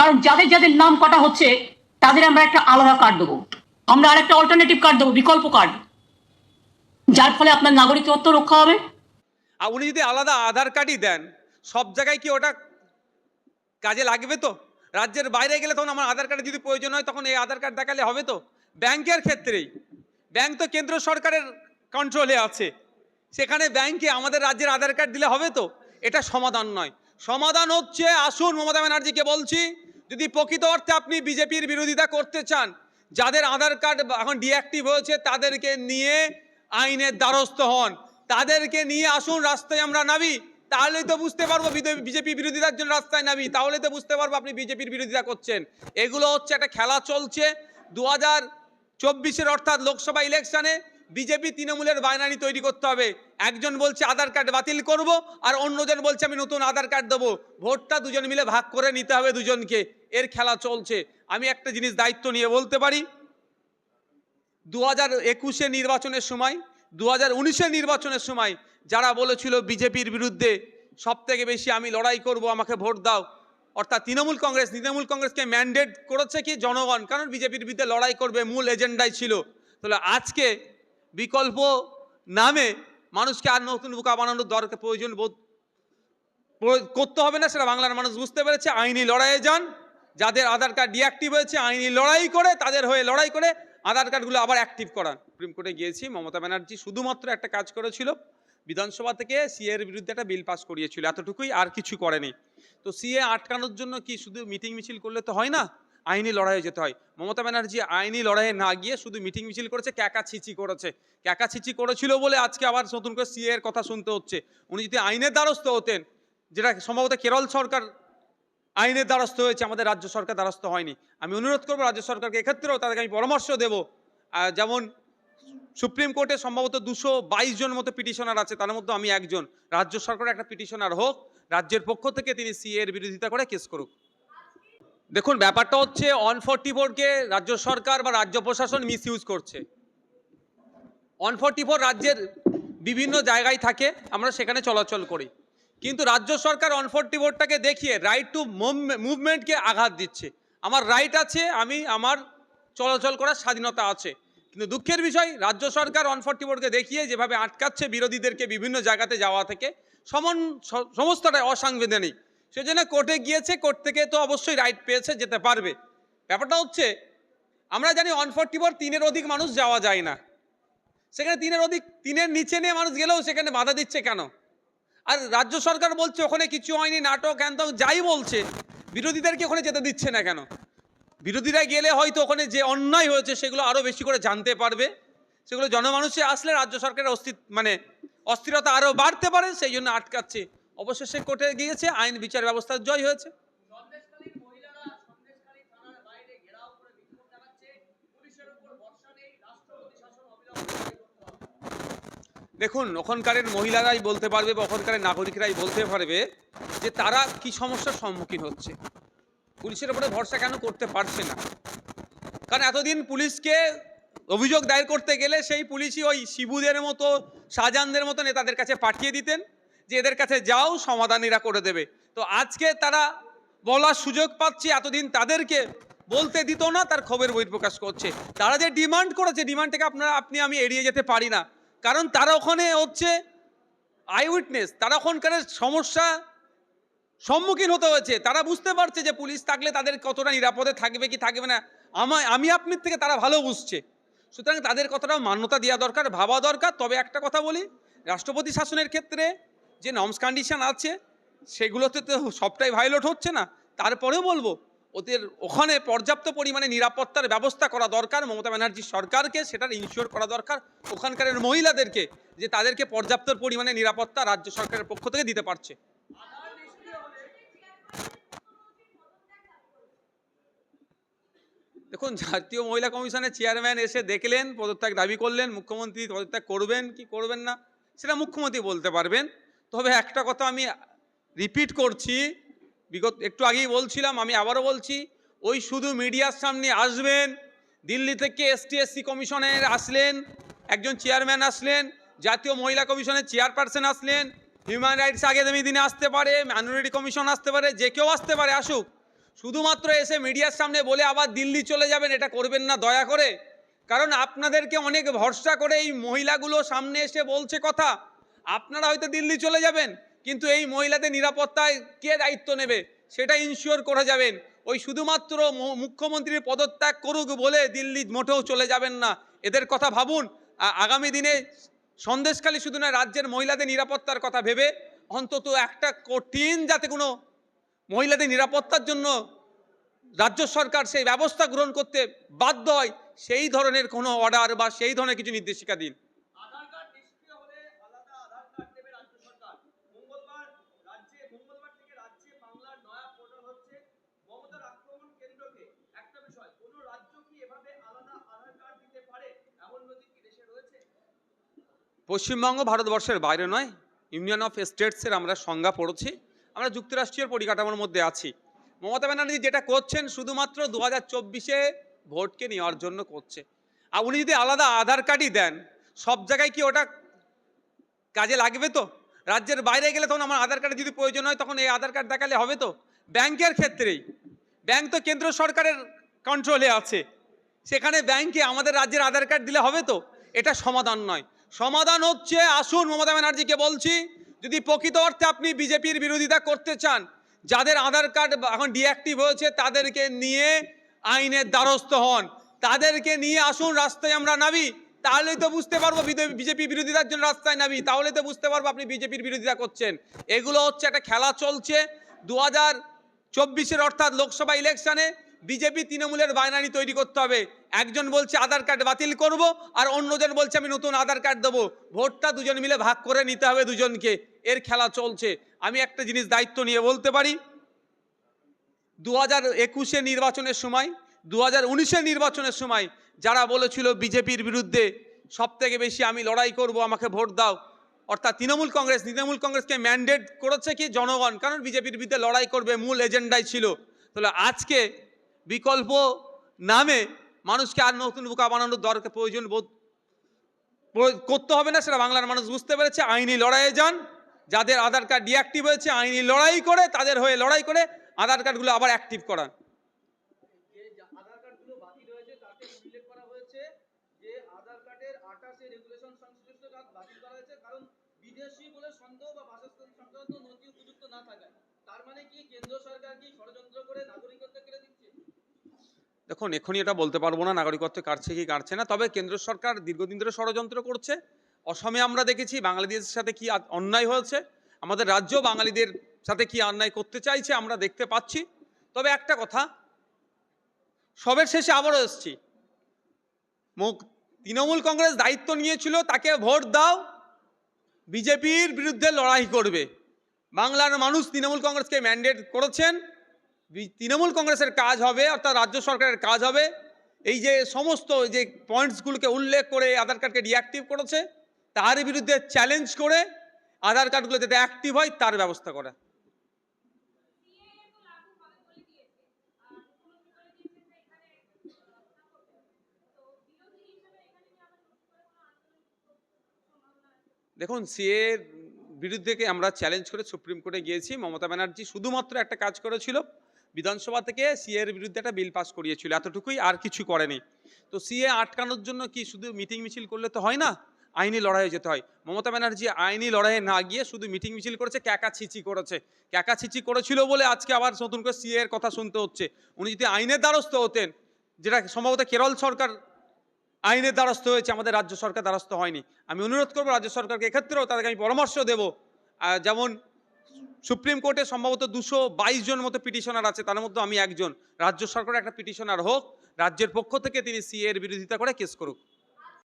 কারণ যাদের যাদের নাম কাটা হচ্ছে, তাদের আমরা একটা আলাদা কার্ড দেবো। আমরা আরেকটা অল্টারনেটিভ কার্ড দেবো, বিকল্প কার্ড যার ফলে আপনার নাগরিকত্ব রক্ষা হবে। আর উনি যদি আলাদা আধার কার্ডই দেন, সব জায়গায় কি ওটা কাজে লাগবে তো? রাজ্যের বাইরে গেলে তখন আমার আধার কার্ডের যদি প্রয়োজন হয়, তখন এই আধার কার্ড দেখালে হবে তো? ব্যাংকের ক্ষেত্রেই। ব্যাংক তো কেন্দ্র সরকারের কন্ট্রোলে আছে। সেখানে ব্যাংকে আমাদের রাজ্যের আধার কার্ড দিলে হবে তো? এটা সমাধান নয়। সমাধান হচ্ছে, আসুন মমতা ব্যানার্জিকে বলছি যদি প্রকৃত অর্থে আপনি বিজেপির বিরোধিতা করতে চান, যাদের আধার কার্ড এখন ডিঅ্যাক্টিভ হয়েছে, তাদেরকে নিয়ে আইনের দ্বারস্থ হন। তাদেরকে নিয়ে আসুন, রাস্তায় আমরা নামি। তাহলেই তো বুঝতে পারব বিজেপি বিরোধিতার জন্য রাস্তায় নামি। তাহলে তো বুঝতে পারব আপনি বিজেপির বিরোধিতা করছেন। এগুলো হচ্ছে একটা খেলা চলছে। দু হাজার চব্বিশের অর্থাৎ লোকসভা ইলেকশনে বিজেপি তৃণমূলের বাইনারি তৈরি করতে হবে। একজন বলছে, আধার কার্ড বাতিল করব আর অন্যজন বলছে, আমি নতুন আধার কার্ড দেবো। ভোটটা দুজন মিলে ভাগ করে নিতে হবে দুজনকে। এর খেলা চলছে। আমি একটা জিনিস দায়িত্ব নিয়ে বলতে পারি। দু হাজার একুশে নির্বাচনের সময় দু হাজার উনিশের নির্বাচনের সময় যারা বলেছিল বিজেপির বিরুদ্ধে সব থেকে বেশি আমি লড়াই করব, আমাকে ভোট দাও। অর্থাৎ তৃণমূল কংগ্রেস, তৃণমূল কংগ্রেসকে ম্যান্ডেট করেছে কি? জনগণ। কারণ বিজেপির বিরুদ্ধে লড়াই করবে, মূল এজেন্ডাই ছিল। তাহলে আজকে বিকল্প নামে মানুষকে আর নতুন বোকা বানানোর দরকার প্রয়োজন বোধ করতে হবে না, সেটা বাংলার মানুষ বুঝতে পেরেছে। আইনি লড়াইয়ে যান, যাদের আধার কার্ড ডিঅ্যাক্টিভ হয়েছে, আইনি লড়াই করে, তাদের হয়ে লড়াই করে আধার কার্ডগুলো আবার অ্যাক্টিভ করান। সুপ্রিম কোর্টে গিয়েছি, মমতা ব্যানার্জি শুধুমাত্র একটা কাজ করেছিল, বিধানসভা থেকে সিএ এর বিরুদ্ধে একটা বিল পাস করিয়েছিল, এতটুকুই আর কিছু করেনি। তো সিএ আটকানোর জন্য কি শুধু মিটিং মিছিল করলে তো হয় না? আইনি লড়াইয়ে যেতে হয়। মমতা ব্যানার্জি আইনি লড়াইয়ে না গিয়ে শুধু মিটিং মিছিল করেছে, ক্যাকা ছিচি করেছে। ক্যাকা ছিচি করেছিল বলে আজকে আবার নতুন করে সিএ এর কথা শুনতে হচ্ছে। উনি যদি আইনের দ্বারস্থ হতেন, যেটা সম্ভবত কেরল সরকার আইনের দ্বারস্থ হয়েছে, আমাদের রাজ্য সরকার দ্বারস্থ হয়নি। আমি অনুরোধ করব রাজ্য সরকারকে এক্ষেত্রেও তাদেরকে আমি পরামর্শ দেবো। যেমন সুপ্রিম কোর্টে সম্ভবত দুশো বাইশ জন মতো পিটিশনার আছে, তার মধ্যে আমি একজন। রাজ্য সরকারের একটা পিটিশনার হোক, রাজ্যের পক্ষ থেকে তিনি সিএ এর বিরোধিতা করে কেস করুক। দেখুন, ব্যাপারটা হচ্ছে অন ফোরটি ফোরকে রাজ্য সরকার বা রাজ্য প্রশাসন মিস ইউজ করছে। অন ফোরটি ফোর রাজ্যের বিভিন্ন জায়গায় থাকে, আমরা সেখানে চলাচল করি। কিন্তু রাজ্য সরকার অন ফোরটি ফোরটাকে দেখিয়ে রাইট টু মুভমেন্টকে আঘাত দিচ্ছে। আমার রাইট আছে, আমি আমার চলাচল করার স্বাধীনতা আছে। কিন্তু দুঃখের বিষয়, রাজ্য সরকার অন ফোরটি ফোরকে দেখিয়ে যেভাবে আটকাচ্ছে বিরোধীদেরকে বিভিন্ন জায়গাতে যাওয়া থেকে, সমন সমস্তটাই অসাংবিধানিক। সেজন্য কোর্টে গিয়েছে, কোর্ট থেকে তো অবশ্যই রাইট পেয়েছে, যেতে পারবে। ব্যাপারটা হচ্ছে, আমরা জানি অন ফোরটি ফোর তিনের অধিক মানুষ যাওয়া যায় না। সেখানে তিনের অধিক, তিনের নিচে নিয়ে মানুষ গেলেও সেখানে বাধা দিচ্ছে কেন? আর রাজ্য সরকার বলছে, ওখানে কিছু হয়নি, নাটক হ্যান যাই বলছে বিরোধীদেরকে ওখানে যেতে দিচ্ছে না কেন? বিরোধীরা গেলে হয়তো ওখানে যে অন্যায় হয়েছে, সেগুলো আরও বেশি করে জানতে পারবে। সেগুলো জনমানুষে আসলে রাজ্য সরকারের অস্তিত্ব মানে অস্থিরতা আরও বাড়তে পারে, সেই জন্য আটকাচ্ছে। অবশেষে কোর্টে গিয়েছে আইন বিচার ব্যবস্থার জয় হয়েছে। দেখুন ওখানকারের মহিলারাই বলতে পারবে বা ওখানকারের নাগরিকরাই বলতে পারবে যে তারা কি সমস্যার সম্মুখীন হচ্ছে। পুলিশের উপরে ভরসা কেন করতে পারছে না? কারণ এতদিন পুলিশকে অভিযোগ দায়ের করতে গেলে সেই পুলিশই ওই শিবুদের মতো শাহজাহানদের মতো নেতাদের কাছে পাঠিয়ে দিতেন। যে এদের কাছে যাও সমাধান এরা করে দেবে। তো আজকে তারা বলার সুযোগ পাচ্ছে, এতদিন তাদেরকে বলতে দিত না, তার খবর বহিঃপ্রকাশ করছে। তারা যে ডিমান্ড করেছে ডিমান্ডটাকে আপনারা, আপনি, আমি এড়িয়ে যেতে পারি না। কারণ তারা ওখানে হচ্ছে আই উইটনেস তারা ওখানকার সমস্যা সম্মুখীন হতে হয়েছে। তারা বুঝতে পারছে যে পুলিশ থাকলে তাদের কতটা নিরাপদে থাকবে কি থাকবে না। আমায় আমি আপনার থেকে, তারা ভালো বুঝছে। সুতরাং তাদের কথাটাও মান্যতা দেওয়া দরকার, ভাবা দরকার। তবে একটা কথা বলি, রাষ্ট্রপতি শাসনের ক্ষেত্রে যে নর্মস কন্ডিশন আছে, সেগুলোতে তো সবটাই ভায়োলেট হচ্ছে না। তারপরেও বলব, ওদের ওখানে পর্যাপ্ত পরিমাণে নিরাপত্তার ব্যবস্থা করা দরকার, মমতা ব্যানার্জি সরকারকে সেটার ইনশিওর করা দরকার ওখানকারের মহিলাদেরকে, যে তাদেরকে পর্যাপ্ত পরিমাণে নিরাপত্তা রাজ্য সরকারের পক্ষ থেকে দিতে পারছে। দেখুন, জাতীয় মহিলা কমিশনের চেয়ারম্যান এসে দেখলেন, পদত্যাগ দাবি করলেন, মুখ্যমন্ত্রী পদত্যাগ করবেন, কি করবেন না, সেটা মুখ্যমন্ত্রী বলতে পারবেন। তবে একটা কথা আমি রিপিট করছি, বিগত, একটু আগেই বলছিলাম, আমি আবারও বলছি, ওই শুধু মিডিয়ার সামনে আসবেন, দিল্লি থেকে এসটিএসসি কমিশনের আসলেন, একজন চেয়ারম্যান আসলেন, জাতীয় মহিলা কমিশনের চেয়ারপারসন আসলেন হিউম্যান রাইটস আগামী দিনে আসতে পারে মাইনরিটি কমিশন আসতে পারে, যে কেউ আসতে পারে, আসুক। শুধুমাত্র এসে মিডিয়ার সামনে বলে আবার দিল্লি চলে যাবেন, এটা করবেন না, দয়া করে। কারণ আপনাদেরকে অনেক ভরসা করে এই মহিলাগুলো সামনে এসে বলছে কথা। আপনারা হয়তো দিল্লি চলে যাবেন, কিন্তু এই মহিলাদের নিরাপত্তায় কে দায়িত্ব নেবে? সেটা ইনশিওর করে যাবেন। ওই শুধুমাত্র মুখ্যমন্ত্রীর পদত্যাগ করুক বলে দিল্লি মোটেও চলে যাবেন না। এদের কথা ভাবুন। আগামী দিনে সন্দেশখালী শুধু না রাজ্যের মহিলাদের নিরাপত্তার কথা ভেবে অন্তত একটা কঠিন যাতে কোনো মহিলাদের নিরাপত্তার জন্য রাজ্য সরকার সেই ব্যবস্থা গ্রহণ করতে বাধ্য হয়, সেই ধরনের কোনো অর্ডার বা সেই ধরনের কিছু নির্দেশিকা দিন আধার কার্ড নিষ্ক্রিয় হলে আলাদা আধার কার্ড দেবে রাজ্য সরকার মঙ্গলবার রাজ্যে মঙ্গলবার থেকে রাজ্যে বাংলার নয়া পোর্টাল হচ্ছে মমতার আক্রমণ কেন্দ্রকে একটা বিষয় কোন রাজ্য কি এভাবে আলাদা আধার কার্ড দিতে পারে এমন নজির কি দেশে রয়েছে পশ্চিমবঙ্গ ভারতবর্ষের বাইরে নয় ইউনিয়ন অফ স্টেটসের আমরা সংজ্ঞা পড়েছি, আমরা যুক্তরাষ্ট্রীয় পরিকাঠামোর মধ্যে আছি। মমতা ব্যানার্জি যেটা করছেন শুধুমাত্র দু হাজার চব্বিশে ভোটকে নেওয়ার জন্য করছে। আর উনি যদি আলাদা আধার কার্ডই দেন, সব জায়গায় কি ওটা কাজে লাগবে তো? রাজ্যের বাইরে গেলে তখন আমার আধার কার্ডের যদি প্রয়োজন হয়, তখন এই আধার কার্ড দেখালে হবে তো? ব্যাংকের ক্ষেত্রেই। ব্যাংক তো কেন্দ্র সরকারের কন্ট্রোলে আছে। সেখানে ব্যাংকে আমাদের রাজ্যের আধার কার্ড দিলে হবে তো? এটা সমাধান নয়। সমাধান হচ্ছে। আসুন মমতা ব্যানার্জিকে বলছি, যদি প্রকৃত অর্থে আপনি বিজেপির বিরোধিতা করতে চান, যাদের আধার কার্ড এখন ডিঅ্যাক্টিভ হয়েছে, তাদেরকে নিয়ে আইনের দ্বারস্থ হন। তাদেরকে নিয়ে আসুন, রাস্তায় আমরা নামি। তাহলেই তো বুঝতে পারব বিজেপি বিরোধিতার জন্য রাস্তায় নামি। তাহলে তো বুঝতে পারব আপনি বিজেপির বিরোধিতা করছেন। এগুলো হচ্ছে একটা খেলা চলছে। দু হাজার চব্বিশের অর্থাৎ লোকসভা ইলেকশনে বিজেপি তৃণমূলের বাইনারি তৈরি করতে হবে। একজন বলছে, আধার কার্ড বাতিল করব, আর অন্যজন বলছে, আমি নতুন আধার কার্ড দেবো। ভোটটা দুজন মিলে ভাগ করে নিতে হবে দুজনকে। এর খেলা চলছে। আমি একটা জিনিস দায়িত্ব নিয়ে বলতে পারি। দু হাজার একুশে নির্বাচনের সময় দু হাজার উনিশের নির্বাচনের সময় যারা বলেছিল বিজেপির বিরুদ্ধে সব থেকে বেশি আমি লড়াই করব, আমাকে ভোট দাও। অর্থাৎ তৃণমূল কংগ্রেস, তৃণমূল কংগ্রেসকে ম্যান্ডেট করেছে কি? জনগণ। কারণ বিজেপির বিরুদ্ধে লড়াই করবে, মূল এজেন্ডাই ছিল। তাহলে আজকে বিকল্প নামে মানুষকে আর নতুন বোকা বানানোর দরকার প্রয়োজন বোধ করতে হবে না, সেটা বাংলার মানুষ বুঝতে পেরেছে। আইনি লড়াইয়ে যান, যাদের আধার কার্ড ডিঅ্যাক্টিভ হয়েছে, আইনি লড়াই করে, তাদের হয়ে লড়াই করে আধার কার্ডগুলো আবার অ্যাক্টিভ করান। তার মানে কি, কেন্দ্র সরকার কি ষড়যন্ত্র করে নাগরিকত্ব কেড়ে দিচ্ছে দেখুন এখনই এটা বলতে পারব না, নাগরিকত্ব কাটছে কি কাটছে না, তবে কেন্দ্র সরকার দীর্ঘদিন ধরে ষড়যন্ত্র করছে। অসমে আমরা দেখেছি বাঙালিদের সাথে কি অন্যায় হয়েছে, আমাদের রাজ্য বাঙালিদের সাথে কি অন্যায় করতে চাইছে আমরা দেখতে পাচ্ছি। তবে একটা কথা, সবের শেষে আবারও এসছি। মুখ, তৃণমূল কংগ্রেস দায়িত্ব নিয়েছিল, তাকে ভোট দাও, বিজেপির বিরুদ্ধে লড়াই করবে। বাংলার মানুষ তৃণমূল কংগ্রেসকে ম্যান্ডেট করেছেন তৃণমূল কংগ্রেসের কাজ হবে, অর্থাৎ রাজ্য সরকারের কাজ হবে। এই যে সমস্ত যে পয়েন্টসগুলোকে উল্লেখ করে আধার কার্ডকে ডিঅ্যাক্টিভ করেছে, তার বিরুদ্ধে চ্যালেঞ্জ করে আধার কার্ডগুলো যাতে অ্যাক্টিভ হয়, তার ব্যবস্থা করা। দেখুন, সিএ বিরুদ্ধে আমরা চ্যালেঞ্জ করে সুপ্রিম কোর্টে গিয়েছি। মমতা ব্যানার্জি শুধুমাত্র একটা কাজ করেছিল বিধানসভা থেকে সিএর বিরুদ্ধে একটা বিল পাস করিয়েছিল, এতটুকুই আর কিছু করেনি তো সিএ আটকানোর জন্য কি শুধু মিটিং মিছিল করলে তো হয় না? আইনি লড়াইয়ে যেতে হয়। মমতা ব্যানার্জি আইনি লড়াইয়ে না গিয়ে শুধু মিটিং মিছিল করেছে ক্যাকা ছিচি করেছে। ক্যাকা ছিচি করেছিল বলে আজকে আবার নতুন করে সিএ এর কথা শুনতে হচ্ছে। উনি যদি আইনের দ্বারস্থ হতেন, যেটা সম্ভবত কেরল সরকার আইনের দ্বারস্থ হয়েছে, আমাদের রাজ্য সরকার দ্বারস্থ হয়নি। আমি অনুরোধ করব রাজ্য সরকারকে এক্ষেত্রেও তাদেরকে আমি পরামর্শ দেবো। যেমন সুপ্রিম কোর্টে সম্ভবত দুশো বাইশ জন মতো পিটিশনার আছে, তার মধ্যে আমি একজন। রাজ্য সরকারের একটা পিটিশনার হোক, রাজ্যের পক্ষ থেকে তিনি সিএ এর বিরোধিতা করে কেস করুক।